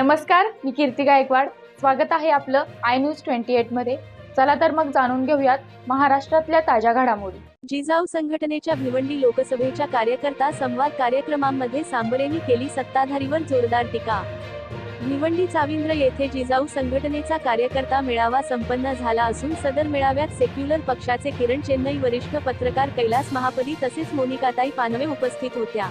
नमस्कार मी कीर्ती गायकवाड. स्वागत आहे आपलं आय न्यूज ट्वेंटी एटमध्ये चला तर मग जाणून घेऊयात महाराष्ट्रातल्या ताज्या घडामोडी. जिजाऊ संघटनेच्या भिवंडी लोकसभेच्या कार्यकर्ता संवाद कार्यक्रमांमध्ये सांबरेंनी केली सत्ताधारीवर जोरदार टीका. भिवंडी चाविंद्र येथे जिजाऊ संघटनेचा कार्यकर्ता मेळावा संपन्न झाला असून सदर मेळाव्यात सेक्युलर पक्षाचे किरण चेन्नई वरिष्ठ पत्रकार कैलास महापदी तसेच मोनिकाताई पानवे उपस्थित होत्या.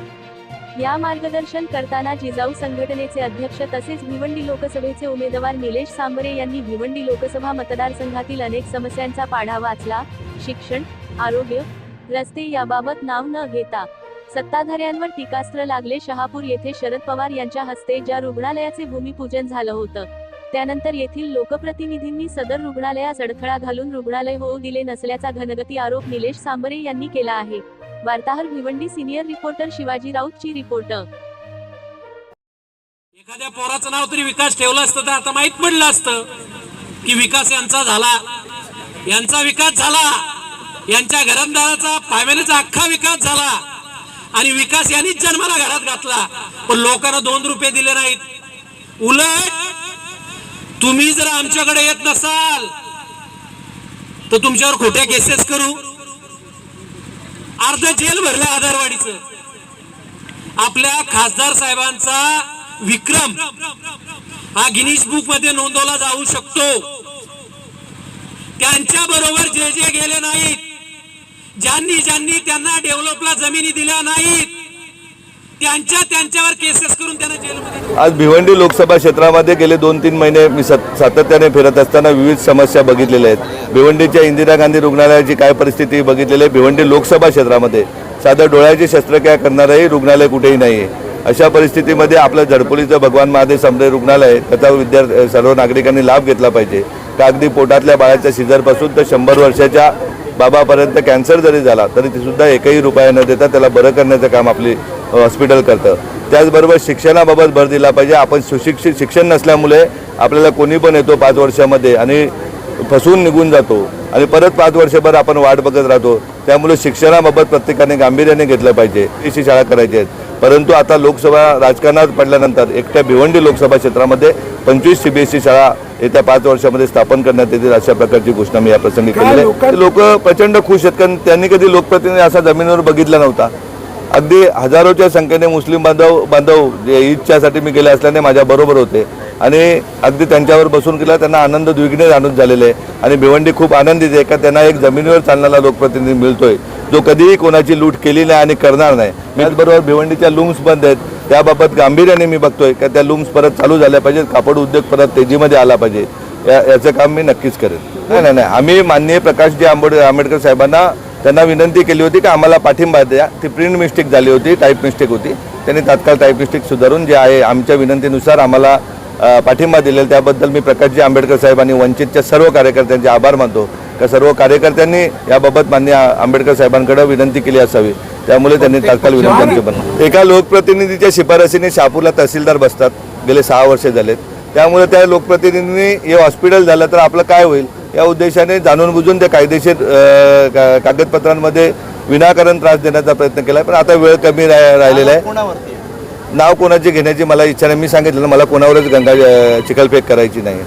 या मार्गदर्शन करताना जिजाऊ संघटनेचे अध्यक्ष तसेच भिवंडी लोकसभेचे उमेदवार निलेश सांबरे यांनी भिवंडी लोकसभा मतदारसंघातील अनेक समस्यांचा पाढा वाचला. शिक्षण आरोग्य रस्ते याबाबत नाव न घेता सत्ताधाऱ्यांवर टीकास्त्र लागले. शहापूर येथे शरद पवार यांच्या हस्ते ज्या रुग्णालयाचे भूमिपूजन झालं होतं त्यानंतर येथील लोकप्रतिनिधींनी सदर रुग्णालयास अडथळा घालून रुग्णालय होऊ दिले नसल्याचा घनगती आरोप निलेश सांबरे यांनी केला आहे. वार्ताहर भिवंडी सिनियर रिपोर्टर शिवाजी राऊत ची रिपोर्टर एखाद्या पोराचं नाव तरी विकास ठेवलं असतं तर आता माहीत पडलं असतं की विकास यांचा झाला. यांचा विकास झाला. यांच्या घरंदाराचा फॅमिलीचा अख्खा विकास झाला. आणि विकास यांनीच जन्माला घरात घातला. पण लोकांना दोन रुपये दिले नाहीत. उलट तुम्ही जर आमच्याकडे येत नसाल तर तुमच्यावर खोट्या केसेस करू. अर्ध जेल भरलं आधारवाडीचं. आपल्या खासदार साहेबांचा विक्रम हा गिनीश बुकमध्ये नोंदवला जाऊ शकतो. त्यांच्या बरोबर जे जे गेले नाहीत ज्यांनी ज्यांनी त्यांना डेव्हलपला जमिनी दिल्या नाहीत त्यांच्या त्यांच्यावर केसेस करून त्यांना जेलमध्ये आज भिवंडी लोकसभा क्षेत्रामध्ये गेले दोन तीन महिने मी सातत्याने फिरत असताना विविध समस्या बघितलेल्या आहेत. भिवंडीच्या इंदिरा गांधी रुग्णालयाची काय परिस्थिती बघितलेली आहे? भिवंडी लोकसभा क्षेत्रामध्ये साधं डोळ्याची शस्त्रक्रिया करणारंही रुग्णालय कुठेही नाही आहे अशा परिस्थितीमध्ये आपलं झडपोलीचं भगवान महादेव समरे रुग्णालय त्याचा विद्यार्थी सर्व नागरिकांनी लाभ घेतला पाहिजे. का अगदी पोटातल्या बाळाच्या शिजरपासून तर शंभर वर्षाच्या बाबापर्यंत कॅन्सर जरी झाला तरी ते सुद्धा एकही रुपया न देता त्याला बरं करण्याचं काम आपली हॉस्पिटल करतं. त्याचबरोबर शिक्षणाबाबत भर दिला पाहिजे. आपण सुशिक्षित शिक्षण नसल्यामुळे आपल्याला कोणी पण येतो पाच वर्षामध्ये आणि फसवून निघून जातो. आणि परत पाच वर्षभर आपण वाट बघत राहतो. त्यामुळे शिक्षणाबाबत प्रत्येकाने गांभीर्याने घेतलं पाहिजे. अशी शाळा करायची आहेत. परंतु आता लोकसभा राजकारणात पडल्यानंतर एकट्या भिवंडी लोकसभा क्षेत्रामध्ये पंचवीस सी बी एस शाळा येत्या पाच वर्षामध्ये स्थापन करण्यात येतील अशा प्रकारची घोषणा मी या प्रसंगी केलेली आहे. लोक प्रचंड खुश आहेत. कारण त्यांनी कधी लोकप्रतिनिधी असा जमिनीवर बघितला नव्हता. अगदी हजारोच्या संख्येने मुस्लिम बांधव बांधव जे ईदच्यासाठी मी गेले असल्याने माझ्या बरोबर होते. आणि अगदी त्यांच्यावर बसून गेला त्यांना आनंद द्विग्ने जाणून झालेले आहे. आणि भिवंडी खूप आनंदित आहे का त्यांना एक जमिनीवर चालणारा लोकप्रतिनिधी मिळतोय जो कधीही कोणाची लूट केली नाही आणि करणार नाही. त्याचबरोबर भिवंडीच्या लूम्स बंद आहेत. त्याबाबत गांभीर्याने मी बघतोय का त्या लूम्स परत चालू झाल्या पाहिजेत कापड उद्योग परत तेजीमध्ये आला पाहिजे. या याचं काम मी नक्कीच करेन. नाही नाही नाही. आम्ही माननीय प्रकाशजी आंबेड आंबेडकर साहेबांना त्यांना विनंती केली होती की आम्हाला पाठिंबा द्या. ती प्रिंट मिस्टेक झाली होती टाईप मिस्टेक होती. त्यांनी तात्काळ टाईप मिस्टेक सुधारून जे आहे आमच्या विनंतीनुसार आम्हाला पाठिंबा दिलेला. त्याबद्दल मी प्रकाशजी आंबेडकर साहेब आणि वंचितच्या सर्व कार्यकर्त्यांचे आभार मानतो. का सर्व कार्यकर्त्यांनी याबाबत मान्य आंबेडकर साहेबांकडे विनंती केली असावी. त्यामुळे त्यांनी तात्काळ विनंती पण एका लोकप्रतिनिधीच्या शिफारसीने शहापूरला तहसीलदार बसतात. गेले सहा वर्ष झालेत. त्यामुळे त्या लोकप्रतिनिधींनी हे हॉस्पिटल झालं तर आपलं काय होईल? या उद्देशाने जाणून बुजून त्या कायदेशीर कागदपत्रांमध्ये विनाकारण त्रास देण्याचा प्रयत्न केला पण आता वेळ कमी राहिलेला आहे. नाव कोणाची घेण्याची मला इच्छा नाही. मी सांगितलं मला कोणावरच गंगा चिखलफेक करायची नाही.